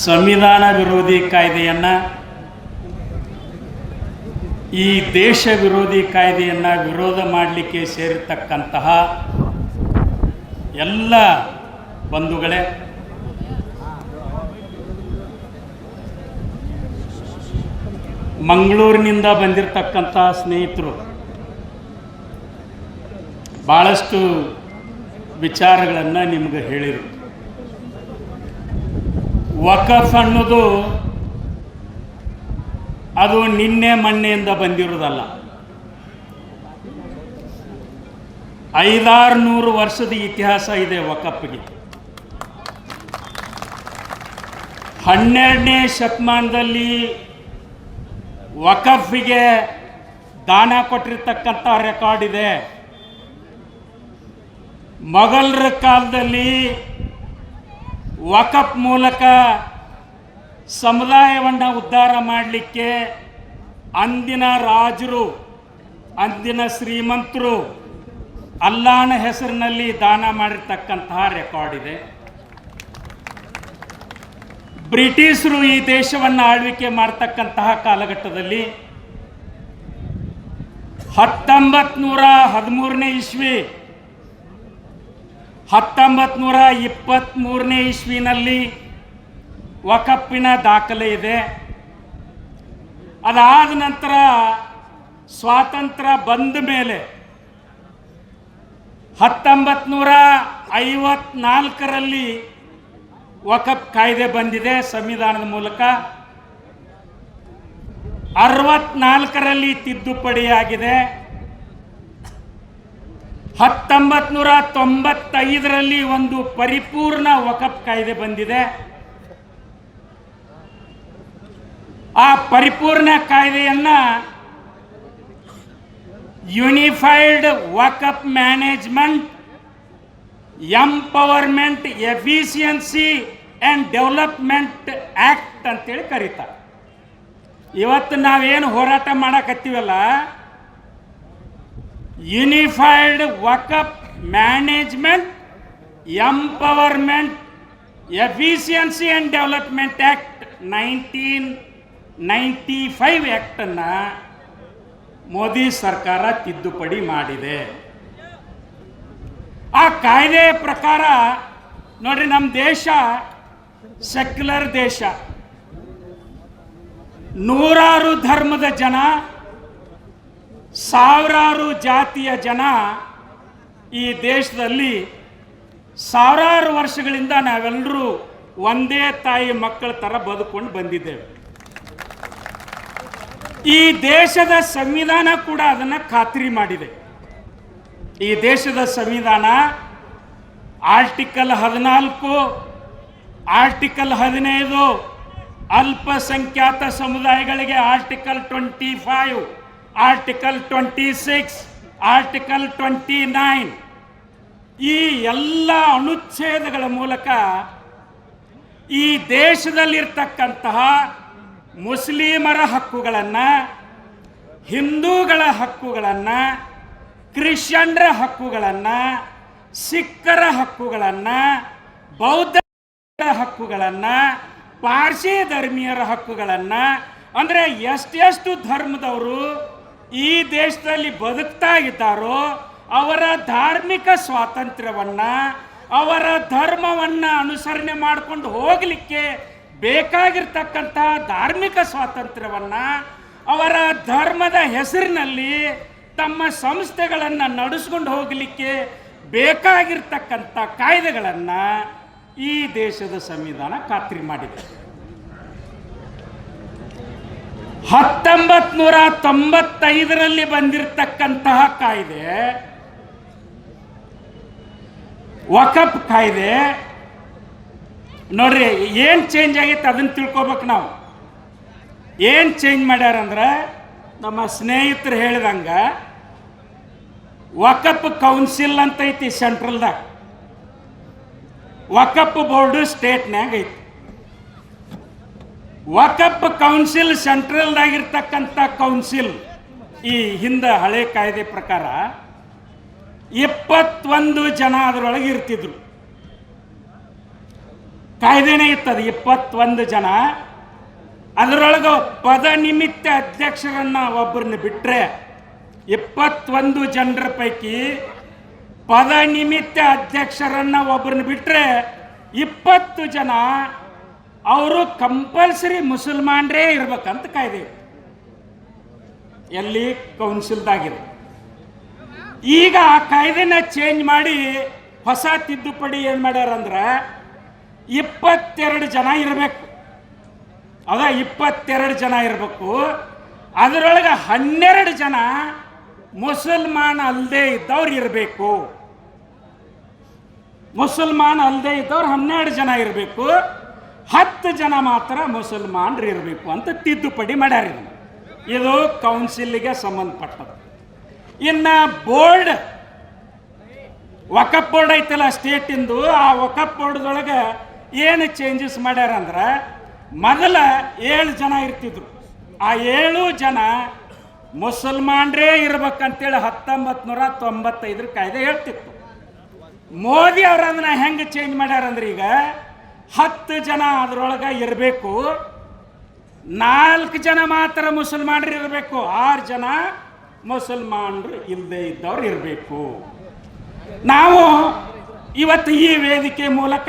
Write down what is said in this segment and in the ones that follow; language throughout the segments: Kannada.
ಸಂವಿಧಾನ ವಿರೋಧಿ ಕಾಯ್ದೆಯನ್ನು, ಈ ದೇಶ ವಿರೋಧಿ ಕಾಯ್ದೆಯನ್ನು ವಿರೋಧ ಮಾಡಲಿಕ್ಕೆ ಸೇರಿರ್ತಕ್ಕಂತಹ ಎಲ್ಲ ಬಂಧುಗಳೇ, ಮಂಗಳೂರಿನಿಂದ ಬಂದಿರತಕ್ಕಂಥ ಸ್ನೇಹಿತರು ಭಾಳಷ್ಟು ವಿಚಾರಗಳನ್ನು ನಿಮ್ಗೆ ಹೇಳಿದರು ವಕಫ್ ಅನ್ನೋದು ಅದು ನಿನ್ನೆ ಮೊನ್ನೆಯಿಂದ ಬಂದಿರೋದಲ್ಲ. ಐದಾರು ನೂರು ವರ್ಷದ ಇತಿಹಾಸ ಇದೆ ವಕಫ್ಗೆ. ಹನ್ನೆರಡನೇ ಶತಮಾನದಲ್ಲಿ ವಕಫಿಗೆ ದಾನ ಕೊಟ್ಟಿರ್ತಕ್ಕಂಥ ರೆಕಾರ್ಡ್ ಇದೆ. ಮೊಘಲರ ಕಾಲದಲ್ಲಿ ವಕಫ್ ಮೂಲಕ ಸಮುದಾಯವನ್ನು ಉದ್ಧಾರ ಮಾಡಲಿಕ್ಕೆ ಅಂದಿನ ರಾಜರು, ಅಂದಿನ ಶ್ರೀಮಂತರು ಅಲ್ಲಾನ ಹೆಸರಿನಲ್ಲಿ ದಾನ ಮಾಡಿರ್ತಕ್ಕಂತಹ ರೆಕಾರ್ಡ್ ಇದೆ. ಬ್ರಿಟಿಷರು ಈ ದೇಶವನ್ನು ಆಳ್ವಿಕೆ ಮಾಡ್ತಕ್ಕಂತಹ ಕಾಲಘಟ್ಟದಲ್ಲಿ ಹತ್ತೊಂಬತ್ತು ನೂರ ಹದಿಮೂರನೇ ಇಸ್ವಿ ಹತ್ತೊಂಬತ್ತು ನೂರ ಇಪ್ಪತ್ತ್ಮೂರನೇ ಇಸ್ವಿನಲ್ಲಿ ವಕಪ್ಪಿನ ದಾಖಲೆ ಇದೆ. ಅದಾದ ನಂತರ ಸ್ವಾತಂತ್ರ್ಯ ಬಂದ ಮೇಲೆ ಹತ್ತೊಂಬತ್ತು ನೂರ ಐವತ್ನಾಲ್ಕರಲ್ಲಿ ವಕಪ್ ಕಾಯ್ದೆ ಬಂದಿದೆ ಸಂವಿಧಾನದ ಮೂಲಕ. ಅರವತ್ನಾಲ್ಕರಲ್ಲಿ ತಿದ್ದುಪಡಿಯಾಗಿದೆ. ಹತ್ತೊಂಬತ್ತು ನೂರ ತೊಂಬತ್ತೈದರಲ್ಲಿ ಒಂದು ಪರಿಪೂರ್ಣ ವಕಫ್ ಕಾಯ್ದೆ ಬಂದಿದೆ. ಆ ಪರಿಪೂರ್ಣ ಕಾಯ್ದೆಯನ್ನ unified Waqf management, empowerment, efficiency and development act ಅಂತೇಳಿ ಕರೀತಾರೆ. ಇವತ್ತು ನಾವೇನು ಹೋರಾಟ ಮಾಡಕತ್ತೀವಲ್ಲ unified Waqf management, empowerment, efficiency and development act nineteen ninety five ಆ್ಯಕ್ಟನ್ನು Modi ಸರ್ಕಾರ ತಿದ್ದುಪಡಿ ಮಾಡಿದೆ. ಆ ಕಾಯ್ದೆಯ ಪ್ರಕಾರ ನೋಡಿ ನಮ್ಮ ದೇಶ ಸೆಕ್ಯುಲರ್ ದೇಶ. ನೂರಾರು ಧರ್ಮದ ಜನ ಸಾವಿರಾರು ಜಾತಿಯ ಜನ ಈ ದೇಶದಲ್ಲಿ ಸಾವಿರಾರು ವರ್ಷಗಳಿಂದ ನಾವೆಲ್ಲರೂ ಒಂದೇ ತಾಯಿ ಮಕ್ಕಳ ಥರ ಬದುಕೊಂಡು ಬಂದಿದ್ದೇವೆ. ಈ ದೇಶದ ಸಂವಿಧಾನ ಕೂಡ ಅದನ್ನು ಖಾತ್ರಿ ಮಾಡಿದೆ. ಈ ದೇಶದ ಸಂವಿಧಾನ ಆರ್ಟಿಕಲ್ ಹದಿನಾಲ್ಕು, ಆರ್ಟಿಕಲ್ ಹದಿನೈದು, ಅಲ್ಪಸಂಖ್ಯಾತ ಸಮುದಾಯಗಳಿಗೆ article twenty five article twenty six article twenty nine ಈ ಎಲ್ಲ ಅನುಚ್ಛೇದಗಳ ಮೂಲಕ ಈ ದೇಶದಲ್ಲಿರ್ತಕ್ಕಂತಹ ಮುಸ್ಲಿಮರ ಹಕ್ಕುಗಳನ್ನು, ಹಿಂದೂಗಳ ಹಕ್ಕುಗಳನ್ನು, ಕ್ರಿಶ್ಚಿಯನ್ರ ಹಕ್ಕುಗಳನ್ನು, ಸಿಖ್ಖರ ಹಕ್ಕುಗಳನ್ನು, ಬೌದ್ಧ ಹಕ್ಕುಗಳನ್ನು, ಪಾರ್ಸಿ ಧರ್ಮೀಯರ ಹಕ್ಕುಗಳನ್ನು, ಅಂದರೆ ಎಷ್ಟೆಷ್ಟು ಧರ್ಮದವರು ಈ ದೇಶದಲ್ಲಿ ಬದುಕ್ತಾ ಇದ್ದಾರೋ ಅವರ ಧಾರ್ಮಿಕ ಸ್ವಾತಂತ್ರ್ಯವನ್ನು, ಅವರ ಧರ್ಮವನ್ನು ಅನುಸರಣೆ ಮಾಡಿಕೊಂಡು ಹೋಗಲಿಕ್ಕೆ ಬೇಕಾಗಿರ್ತಕ್ಕಂಥ ಧಾರ್ಮಿಕ ಸ್ವಾತಂತ್ರ್ಯವನ್ನು ಅವರ ಧರ್ಮದ ಹೆಸರಿನಲ್ಲಿ ತಮ್ಮ ಸಂಸ್ಥೆಗಳನ್ನು ನಡೆಸ್ಕೊಂಡು ಹೋಗಲಿಕ್ಕೆ ಬೇಕಾಗಿರ್ತಕ್ಕಂಥ ಕಾಯ್ದೆಗಳನ್ನು ಈ ದೇಶದ ಸಂವಿಧಾನ ಖಾತ್ರಿ ಮಾಡಿದೆ. ಹತ್ತೊಂಬತ್ ನೂರ ತೊಂಬತ್ತೈದರಲ್ಲಿ ಬಂದಿರತಕ್ಕಂತಹ ಕಾಯ್ದೆ ವಕಪ್ ಕಾಯ್ದೆ, ನೋಡ್ರಿ, ಏನು ಚೇಂಜ್ ಆಗೈತೆ ಅದನ್ನ ತಿಳ್ಕೊಬೇಕು ನಾವು. ಏನು ಚೇಂಜ್ ಮಾಡ್ಯಾರಂದ್ರೆ, ನಮ್ಮ ಸ್ನೇಹಿತರು ಹೇಳಿದಂಗ ವಕಪ್ ಕೌನ್ಸಿಲ್ ಅಂತ ಐತಿ ಸೆಂಟ್ರಲ್ದಾಗ. ವಕಪ್ ಬೋರ್ಡು ಸ್ಟೇಟ್ನಾಗ ಐತಿ. ವಕಫ್ ಕೌನ್ಸಿಲ್ ಸೆಂಟ್ರಲ್ದಾಗಿರ್ತಕ್ಕಂಥ ಕೌನ್ಸಿಲ್ ಈ ಹಿಂದೆ ಹಳೆ ಕಾಯ್ದೆ ಪ್ರಕಾರ ಇಪ್ಪತ್ತೊಂದು ಜನ ಅದರೊಳಗೆ ಇರ್ತಿದ್ರು. ಕಾಯ್ದೆನೇ ಇರ್ತದೆ ಇಪ್ಪತ್ತೊಂದು ಜನ. ಅದರೊಳಗೆ ಪದ ನಿಮಿತ್ತ ಅಧ್ಯಕ್ಷರನ್ನ ಒಬ್ಬರನ್ನ ಬಿಟ್ಟರೆ ಇಪ್ಪತ್ತೊಂದು ಜನರ ಪೈಕಿ ಪದ ನಿಮಿತ್ತ ಅಧ್ಯಕ್ಷರನ್ನ ಒಬ್ಬರನ್ನ ಬಿಟ್ಟರೆ ಇಪ್ಪತ್ತು ಜನ ಅವರು ಕಂಪಲ್ಸರಿ ಮುಸಲ್ಮಾನ್ರೇ ಇರ್ಬೇಕಂತ ಕಾಯ್ದೆ. ಎಲ್ಲಿ ಕೌನ್ಸಿಲ್ದಾಗಿದೆ. ಈಗ ಆ ಕಾಯ್ದೆನ ಚೇಂಜ್ ಮಾಡಿ ಹೊಸ ತಿದ್ದುಪಡಿ ಏನು ಮಾಡ್ಯಾರ ಅಂದ್ರೆ ಇಪ್ಪತ್ತೆರಡು ಜನ ಇರಬೇಕು. ಅದ ಇಪ್ಪತ್ತೆರಡು ಜನ ಇರಬೇಕು. ಅದರೊಳಗೆ ಹನ್ನೆರಡು ಜನ ಮುಸಲ್ಮಾನ್ ಅಲ್ಲದೆ ಇದ್ದವ್ರು ಇರಬೇಕು. ಮುಸಲ್ಮಾನ್ ಅಲ್ಲದೆ ಇದ್ದವ್ರು ಹನ್ನೆರಡು ಜನ ಇರಬೇಕು. ಹತ್ತು ಜನ ಮಾತ್ರ ಮುಸಲ್ಮಾನರು ಇರಬೇಕು ಅಂತ ತಿದ್ದುಪಡಿ ಮಾಡ್ಯಾರ. ಇದು ಕೌನ್ಸಿಲ್ಗೆ ಸಂಬಂಧಪಟ್ಟದ್ದು. ಇನ್ನು ಬೋರ್ಡ್ ವಕಪ್ ಬೋರ್ಡ್ ಐತಲ್ಲ ಸ್ಟೇಟಿಂದು, ಆ ವಕಫ್ ಬೋರ್ಡ್ದೊಳಗೆ ಏನು ಚೇಂಜಸ್ ಮಾಡ್ಯಾರ ಅಂದ್ರೆ ಮೊದಲ ಏಳು ಜನ ಇರ್ತಿದ್ರು. ಆ ಏಳು ಜನ ಮುಸಲ್ಮಾನ್ರೇ ಇರ್ಬೇಕಂತೇಳಿ ಹತ್ತೊಂಬತ್ತು ನೂರ ತೊಂಬತ್ತೈದರ ಕಾಯ್ದೆ ಹೇಳ್ತಿತ್ತು. ಮೋದಿ ಅವ್ರ ಅದನ್ನ ಹೆಂಗೆ ಚೇಂಜ್ ಮಾಡ್ಯಾರಂದ್ರೆ ಈಗ ಹತ್ತು ಜನ ಅದರೊಳಗೆ ಇರಬೇಕು, ನಾಲ್ಕು ಜನ ಮಾತ್ರ ಮುಸಲ್ಮಾನರು ಇರಬೇಕು, ಆರು ಜನ ಮುಸಲ್ಮಾನರು ಇಲ್ಲದೆ ಇದ್ದವ್ರು ಇರಬೇಕು. ನಾವು ಇವತ್ತು ಈ ವೇದಿಕೆ ಮೂಲಕ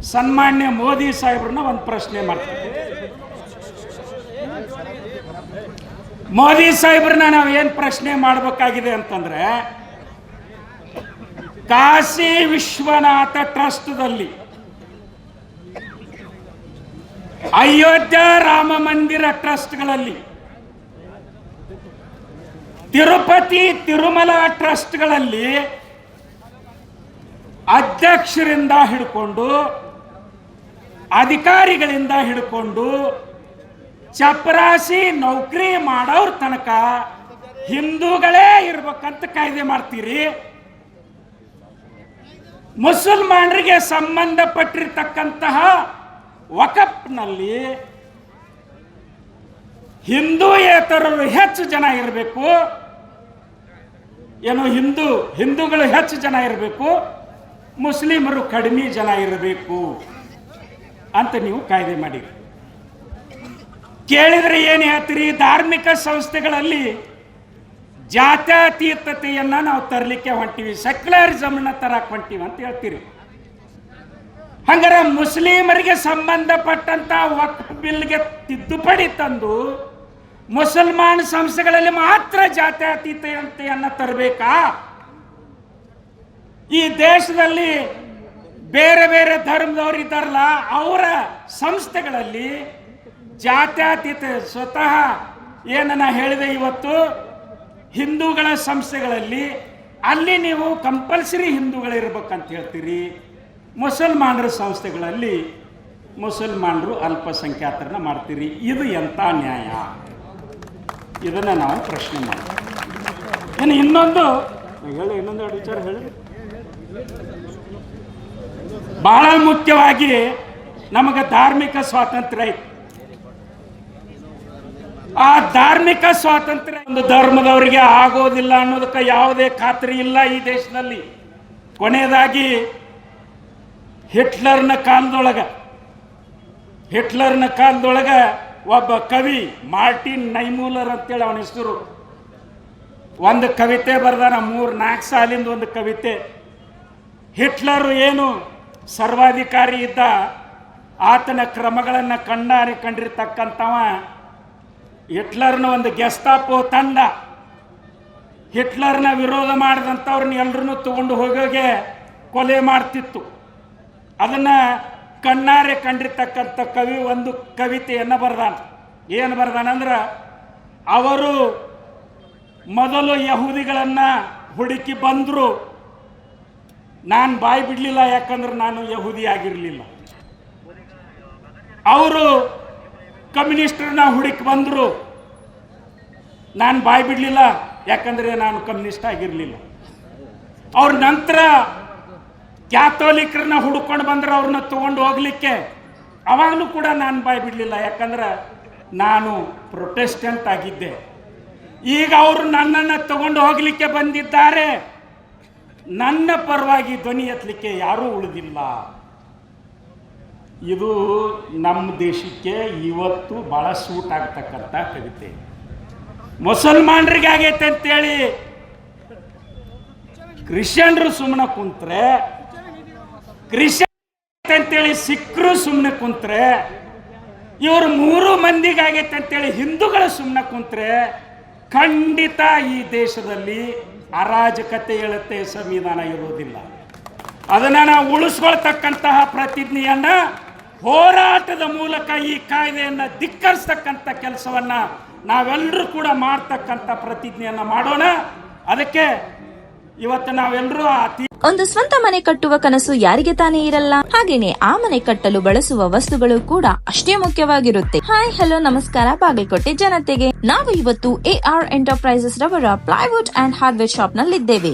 ಸನ್ಮಾನ್ಯ ಮೋದಿ ಸಾಹೇಬ್ರನ್ನ ಒಂದು ಪ್ರಶ್ನೆ ಮಾಡ್ತೀವಿ. ಮೋದಿ ಸಾಹೇಬ್ರನ್ನ ನಾವು ಏನು ಪ್ರಶ್ನೆ ಮಾಡಬೇಕಾಗಿದೆ ಅಂತಂದ್ರೆ, ಕಾಶಿ ವಿಶ್ವನಾಥ ಟ್ರಸ್ಟ್ದಲ್ಲಿ ಅಯೋಧ್ಯ ರಾಮ ಮಂದಿರ ಟ್ರಸ್ಟ್ಗಳಲ್ಲಿ, ತಿರುಪತಿ ತಿರುಮಲ ಟ್ರಸ್ಟ್ಗಳಲ್ಲಿ ಅಧ್ಯಕ್ಷರಿಂದ ಹಿಡ್ಕೊಂಡು, ಅಧಿಕಾರಿಗಳಿಂದ ಹಿಡ್ಕೊಂಡು ಚಪರಾಸಿ ನೌಕರಿ ಮಾಡೋರ್ ತನಕ ಹಿಂದೂಗಳೇ ಇರ್ಬೇಕಂತ ಕಾಯ್ದೆ ಮಾಡ್ತೀರಿ. ಮುಸಲ್ಮಾನರಿಗೆ ಸಂಬಂಧಪಟ್ಟಿರ್ತಕ್ಕಂತಹ ವಕಫ್ನಲ್ಲಿ ಹಿಂದೂಯೇತರರು ಹೆಚ್ಚು ಜನ ಇರಬೇಕು. ಏನು ಹಿಂದೂ, ಹಿಂದೂಗಳು ಹೆಚ್ಚು ಜನ ಇರಬೇಕು. ಮುಸ್ಲಿಮರು ಕಡಿಮೆ ಜನ ಇರಬೇಕು ಅಂತ ನೀವು ಕಾಯ್ದೆ ಮಾಡಿ ಕೇಳಿದ್ರೆ ಏನು ಹೇಳ್ತೀರಿ? ಧಾರ್ಮಿಕ ಸಂಸ್ಥೆಗಳಲ್ಲಿ ಜಾತ್ಯತೀತತೆಯನ್ನು ನಾವು ತರಲಿಕ್ಕೆ ಹೊಂಟೀವಿ. ಸೆಕ್ಯುಲರಿಸಮ್ನ ತರಕ್ಕೆ ಹೊಂಟೀವಿ ಅಂತ ಹೇಳ್ತೀರಿ. ಹಂಗಾರೆ ಮುಸ್ಲಿಮರಿಗೆ ಸಂಬಂಧಪಟ್ಟಂತ ವಕ್ಫ್ ಬಿಲ್ಗೆ ತಿದ್ದುಪಡಿ ತಂದು ಮುಸಲ್ಮಾನ್ ಸಂಸ್ಥೆಗಳಲ್ಲಿ ಮಾತ್ರ ಜಾತ್ಯತೀತತೆಯನ್ನ ತರಬೇಕಾ? ಈ ದೇಶದಲ್ಲಿ ಬೇರೆ ಬೇರೆ ಧರ್ಮದವರು ಇದ್ದಾರಲ್ಲ, ಅವರ ಸಂಸ್ಥೆಗಳಲ್ಲಿ ಜಾತ್ಯತೀತ ಸ್ವತಃ ಏನನ್ನ ಹೇಳಿದೆ ಇವತ್ತು? ಹಿಂದೂಗಳ ಸಂಸ್ಥೆಗಳಲ್ಲಿ ಅಲ್ಲಿ ನೀವು ಕಂಪಲ್ಸರಿ ಹಿಂದೂಗಳಿರ್ಬೇಕಂತ ಹೇಳ್ತೀರಿ. ಮುಸಲ್ಮಾನರ ಸಂಸ್ಥೆಗಳಲ್ಲಿ ಮುಸಲ್ಮಾನರು ಅಲ್ಪಸಂಖ್ಯಾತರನ್ನ ಮಾಡ್ತೀರಿ. ಇದು ಎಂಥ ನ್ಯಾಯ? ಇದನ್ನು ನಾವು ಪ್ರಶ್ನೆ ಮಾಡ್ತೀವಿ. ಇನ್ನು ಇನ್ನೊಂದು ಹೇಳಿ, ಇನ್ನೊಂದು ಎರಡು ವಿಚಾರ ಹೇಳಿ. ಬಹಳ ಮುಖ್ಯವಾಗಿ ನಮಗೆ ಧಾರ್ಮಿಕ ಸ್ವಾತಂತ್ರ್ಯ ಐತಿ. ಆ ಧಾರ್ಮಿಕ ಸ್ವಾತಂತ್ರ್ಯ ಒಂದು ಧರ್ಮದವರಿಗೆ ಆಗೋದಿಲ್ಲ ಅನ್ನೋದಕ್ಕೆ ಯಾವುದೇ ಖಾತ್ರಿ ಇಲ್ಲ ಈ ದೇಶದಲ್ಲಿ. ಕೊನೆಯದಾಗಿ ಹಿಟ್ಲರ್ನ ಕಾಲದೊಳಗ ಹಿಟ್ಲರ್ನ ಕಾಲದೊಳಗ ಒಬ್ಬ ಕವಿ ಮಾರ್ಟಿನ್ ನೈಮೂಲರ್ ಅಂತೇಳಿ ಅವನ ಹೆಸರು. ಒಂದು ಕವಿತೆ ಬರ್ದಾನ, ಮೂರು, ನಾಲ್ಕು ಸಾಲಿಂದ ಒಂದು ಕವಿತೆ. ಹಿಟ್ಲರ್ ಏನು ಸರ್ವಾಧಿಕಾರಿ ಇದ್ದ, ಆತನ ಕ್ರಮಗಳನ್ನು ಕಂಡಾರಿ ಕಂಡಿರ್ತಕ್ಕಂಥವ ಹಿಟ್ಲರ್ನ ಒಂದು ಗೆಸ್ತಾಪೋ ತಂಡ. ಹಿಟ್ಲರ್ನ ವಿರೋಧ ಮಾಡಿದಂಥವ್ರನ್ನ ಎಲ್ಲರನ್ನೂ ತಗೊಂಡು ಹೋಗೋಗೆ ಕೊಲೆ ಮಾಡ್ತಿತ್ತು. ಅದನ್ನು ಕಣ್ಣಾರೆ ಕಂಡಿರ್ತಕ್ಕಂಥ ಕವಿ ಒಂದು ಕವಿತೆಯನ್ನು ಬರ್ದಾನ. ಏನು ಬರ್ದಾನಂದ್ರೆ ಅವರು ಮೊದಲು ಯಹೂದಿಗಳನ್ನು ಹುಡುಕಿ ಬಂದರು, ನಾನು ಬಾಯಿ ಬಿಡಲಿಲ್ಲ, ಯಾಕಂದ್ರೆ ನಾನು ಯಹೂದಿ ಆಗಿರಲಿಲ್ಲ. ಅವರು ಕಮ್ಯುನಿಸ್ಟ್ರನ್ನ ಹುಡುಕಿ ಬಂದರು, ನಾನು ಬಾಯಿ ಬಿಡಲಿಲ್ಲ, ಯಾಕಂದರೆ ನಾನು ಕಮ್ಯುನಿಸ್ಟ್ ಆಗಿರಲಿಲ್ಲ. ಅವ್ರ ನಂತರ ಕ್ಯಾಥೋಲಿಕರನ್ನ ಹುಡ್ಕೊಂಡು ಬಂದ್ರೆ ಅವ್ರನ್ನ ತಗೊಂಡು ಹೋಗ್ಲಿಕ್ಕೆ ಅವಾಗಲೂ ಕೂಡ ನಾನು ಬಾಯ್ ಬಿಡಲಿಲ್ಲ. ಯಾಕಂದ್ರೆ ನಾನು ಪ್ರೊಟೆಸ್ಟೆಂಟ್ ಆಗಿದ್ದೆ. ಈಗ ಅವರು ನನ್ನನ್ನು ತಗೊಂಡು ಹೋಗ್ಲಿಕ್ಕೆ ಬಂದಿದ್ದಾರೆ. ನನ್ನ ಪರವಾಗಿ ಧ್ವನಿ ಎತ್ತಲಿಕ್ಕೆ ಯಾರೂ ಉಳಿದಿಲ್ಲ. ಇದು ನಮ್ಮ ದೇಶಕ್ಕೆ ಇವತ್ತು ಭಾಳ ಸೂಟ್ ಆಗ್ತಕ್ಕಂಥ ಕವಿತೆ. ಮುಸಲ್ಮಾನರಿಗೆ ಆಗೈತೆ ಅಂತೇಳಿ ಕ್ರಿಶ್ಚಿಯನ್ರು ಸುಮ್ಮನೆ ಕುಂತ್ರೆ ಕ್ರಿಶ್ಚಿಯನ್ ಅಂತೇಳಿ ಸಿಖ್ರು ಸುಮ್ಮನೆ ಕುಂತ್ರೆ, ಇವರು ಮೂರು ಮಂದಿಗಾಗೈತೆ ಅಂತೇಳಿ ಹಿಂದೂಗಳು ಸುಮ್ಮನೆ ಕುಂತ್ರೆ, ಖಂಡಿತ ಈ ದೇಶದಲ್ಲಿ ಅರಾಜಕತೆ ಹೇಳುತ್ತೆ ಸಂವಿಧಾನ ಇರೋದಿಲ್ಲ ಅದನ್ನು ನಾವು ಉಳಿಸ್ಕೊಳ್ತಕ್ಕಂತಹ ಪ್ರತಿಜ್ಞೆಯನ್ನ ಹೋರಾಟದ ಮೂಲಕ ಈ ಕಾಯ್ದೆಯನ್ನು ಧಿಕ್ಕರಿಸ್ತಕ್ಕಂಥ ಕೆಲಸವನ್ನ ನಾವೆಲ್ಲರೂ ಕೂಡ ಮಾಡ್ತಕ್ಕಂಥ ಪ್ರತಿಜ್ಞೆಯನ್ನ ಮಾಡೋಣ. ಅದಕ್ಕೆ ಇವತ್ತು ನಾವೆಲ್ಲರೂ ಆ ತೀ ಒಂದು ಸ್ವಂತ ಮನೆ ಕಟ್ಟುವ ಕನಸು ಯಾರಿಗೆ ತಾನೇ ಇರಲ್ಲ. ಹಾಗೇನೆ ಆ ಮನೆ ಕಟ್ಟಲು ಬಳಸುವ ವಸ್ತುಗಳು ಕೂಡ ಅಷ್ಟೇ ಮುಖ್ಯವಾಗಿರುತ್ತೆ. ಹಾಯ್ ಹಲೋ ನಮಸ್ಕಾರ, ಬಾಗಲಕೋಟೆ ಜನತೆಗೆ. ನಾವು ಇವತ್ತು ಎ ಆರ್ ಎಂಟರ್ಪ್ರೈಸಸ್ ರವರ ಪ್ಲೈವುಡ್ ಅಂಡ್ ಹಾರ್ಡ್ವೇರ್ ಶಾಪ್ ನಲ್ಲಿದ್ದೇವೆ.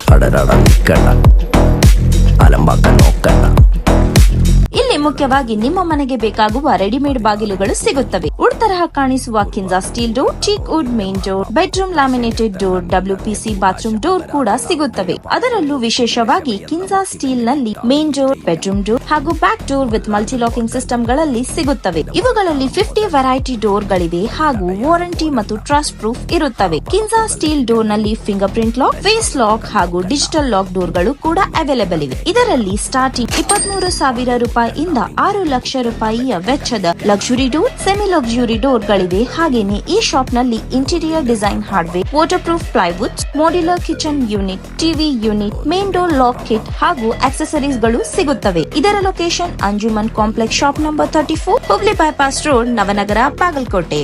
ಮುಖ್ಯವಾಗಿ ನಿಮ್ಮ ಮನೆಗೆ ಬೇಕಾಗುವ ರೆಡಿಮೇಡ್ ಬಾಗಿಲುಗಳು ಸಿಗುತ್ತವೆ. ವುಡ್ ತರಹ ಕಾಣಿಸುವ Kinja steel door, teak wood main door, bedroom laminated door WPC bathroom door ಕೂಡ ಸಿಗುತ್ತವೆ. ಅದರಲ್ಲೂ ವಿಶೇಷವಾಗಿ ಕಿಂಜಾ ಸ್ಟೀಲ್ನಲ್ಲಿ ಮೇನ್ ಡೋರ್, ಬೆಡ್ರೂಮ್ ಡೋರ್ ಹಾಗೂ back door with multi locking ಸಿಸ್ಟಮ್ಗಳಲ್ಲಿ ಸಿಗುತ್ತವೆ. ಇವುಗಳಲ್ಲಿ ಫಿಫ್ಟಿ ವೆರೈಟಿ ಡೋರ್ ಗಳಿವೆ ಹಾಗೂ ವಾರಂಟಿ ಮತ್ತು ಟ್ರಸ್ಟ್ ಪ್ರೂಫ್ ಇರುತ್ತವೆ. ಕಿಂಜಾ steel ಡೋರ್ನಲ್ಲಿ finger print lock, face lock ಹಾಗೂ ಡಿಜಿಟಲ್ ಲಾಕ್ ಡೋರ್ಗಳು ಕೂಡ ಅವೈಲೇಬಲ್ ಇವೆ. ಇದರಲ್ಲಿ ಸ್ಟಾರ್ಟಿಂಗ್ ಇಪ್ಪತ್ಮೂರು ಸಾವಿರ ರೂಪಾಯಿಯಿಂದ ಆರು ಲಕ್ಷ ರೂಪಾಯಿಯ ವೆಚ್ಚದ luxury door semi luxury door ಗಳಿವೆ ಹಾಗೇನೆ ಈ ಶಾಪ್ನಲ್ಲಿ interior design hardware water proof plywood modular kitchen unit TV unit main door lock kit ಹಾಗೂ ಆಕ್ಸೆಸರೀಸ್ಗಳು ಸಿಗುತ್ತವೆ. ಇದರ location Anjuman complex shop number thirty four Hubli bypass road Navanagar, Bagalkot.